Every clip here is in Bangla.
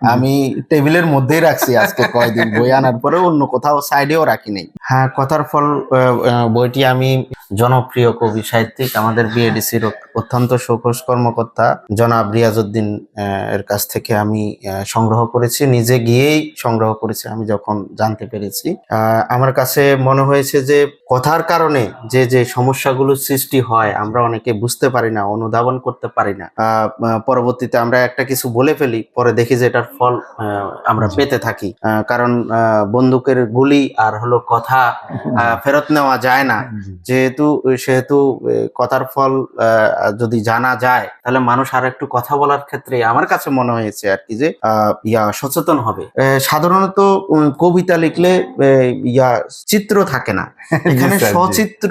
আমি টেবিলের মধ্যেই রাখছি আজকে কয়দিন, বই আনার পরে অন্য কোথাও সাইডেও রাখি নেই। হ্যাঁ কথার ফল বইটি আমি জনপ্রিয় কবি সাহিত্যিক, আমাদের বিএডিসির অত্যন্ত সুখোষ কর্মকর্তা জনাব রিয়াজউদ্দিন এর কাছ থেকে আমি সংগ্রহ করেছি, নিজে গিয়েই সংগ্রহ করেছি, আমি যখন জানতে পেরেছি। আমার কাছে মনে হয়েছে যে কথার কারণে যে যে সমস্যাগুলো সৃষ্টি হয়, আমরা অনেকে বুঝতে পারি না, অনুধাবন করতে পারি না। পরবর্তীতে আমরা একটা কিছু বলে ফেলি, পরে দেখি যে এটার ফল আমরা পেতে থাকি। কারণ বন্দুকের গুলি আর হলো কথা ফেরত নেওয়া যায় না। যেহেতু সেহেতু কথার ফল যদি জানা যায় তাহলে মানুষ আর একটু কথা বলার ক্ষেত্রে আমার কাছে মনে হয়েছে আর কি যে আহ, ইয়া সচেতন হবে। সাধারণত কবিতা লিখলে ইয়া চিত্র থাকে না। এখানে। সচিত্র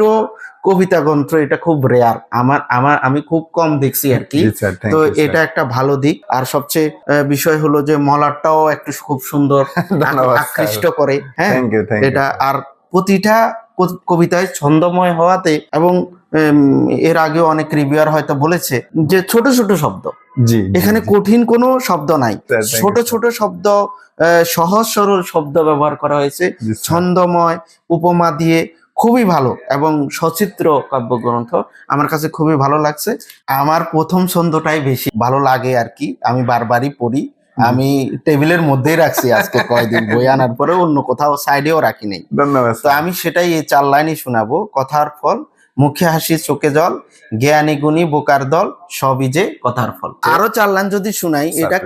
কবিতা গ্রন্থ এটা খুব রেয়ার আমার আমার আমি খুব কম দেখছি আর কি। তো এটা একটা ভালো দিক। আর সবচেয়ে বিষয় হলো যে মলারটাও একটু খুব সুন্দর আকৃষ্ট করে হ্যাঁ? এটা আর প্রতিটা কবিতায় ছন্দময় হওয়াতে এবং এর আগেও অনেক রিভিউয়ার হয়তো বলেছে যে ছোট ছোট শব্দ। জি এখানে কঠিন কোনো শব্দ নাই। ছোট ছোট শব্দ আহ, সহজ সরল শব্দ ব্যবহার করা হয়েছে। ছন্দময় উপমা দিয়ে খুবই ভালো এবং সচিত্র কাব্যগ্রন্থ আমার কাছে খুবই ভালো লাগছে। আমার প্রথম ছন্দটাই বেশি ভালো লাগে আর কি। আমি বারবারই পড়ি। আমি টেবিলের মধ্যেই রাখছি আজকে কয়দিন বই আনার পরে অন্য কোথাও সাইডেও রাখি নেই। ধন্যবাদ। তো আমি সেটাই এই চার লাইনই শোনাবো। কথার ফল মুখে হাসি চোখে জল জ্ঞানী গুণী বোকার দল সবই যে কথার ফল। আরও চার লাইন যদি শুনাই এটা.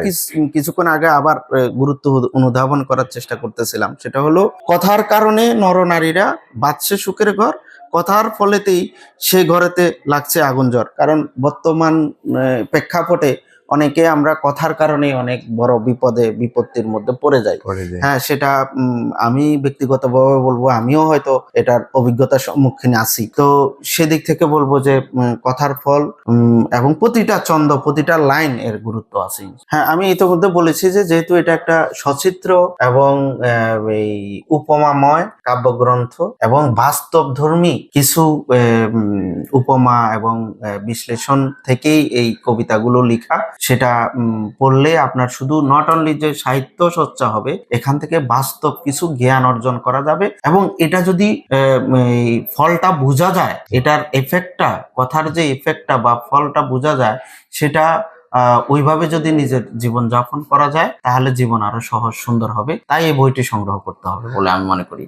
কিছুক্ষণ আগে আবার গুরুত্ব অনুধাবন করার চেষ্টা করতেছিলাম। সেটা হলো কথার কারণে নরনারীরা বাঁচছে সুখের ঘর কথার ফলেতেই সে ঘরেতে লাগছে আগুন জ্বর। কারণ বর্তমান প্রেক্ষাপটে অনেকে আমরা কথার কারণে অনেক বড় বিপদে বিপত্তির মধ্যে পড়ে যাই। হ্যাঁ সেটা আমি ব্যক্তিগতভাবে বলব আমিও হয়তো এটার অভিজ্ঞতার সম্মুখীন আছি। তো সেদিক থেকে বলব যে কথার ফল এবং প্রতিটা ছন্দ প্রতিটা লাইন এর গুরুত্ব আছে। হ্যাঁ আমি ইতিমধ্যে বলেছি যে যেহেতু এটা একটা সচিত্র এবং এই উপমাময় কাব্যগ্রন্থ এবং বাস্তবধর্মী কিছু উপমা এবং বিশ্লেষণ থেকেই এই কবিতাগুলো লেখা সেটা পড়লে আপনার শুধু নট অনলি যে সাহিত্য চর্চা হবে, এখান থেকে বাস্তব কিছু জ্ঞান অর্জন করা যাবে এবং এটা যদি ফলটা বোঝা যায়, এটার এফেক্টটা কথার যে এফেক্টটা বা ফলটা বোঝা যায়, সেটা ওইভাবে যদি নিজের জীবন যাপন করা যায়, তাহলে জীবন আরও সহজ সুন্দর হবে। তাই এই বইটি সংগ্রহ করতে হবে বলে আমি মনে করি।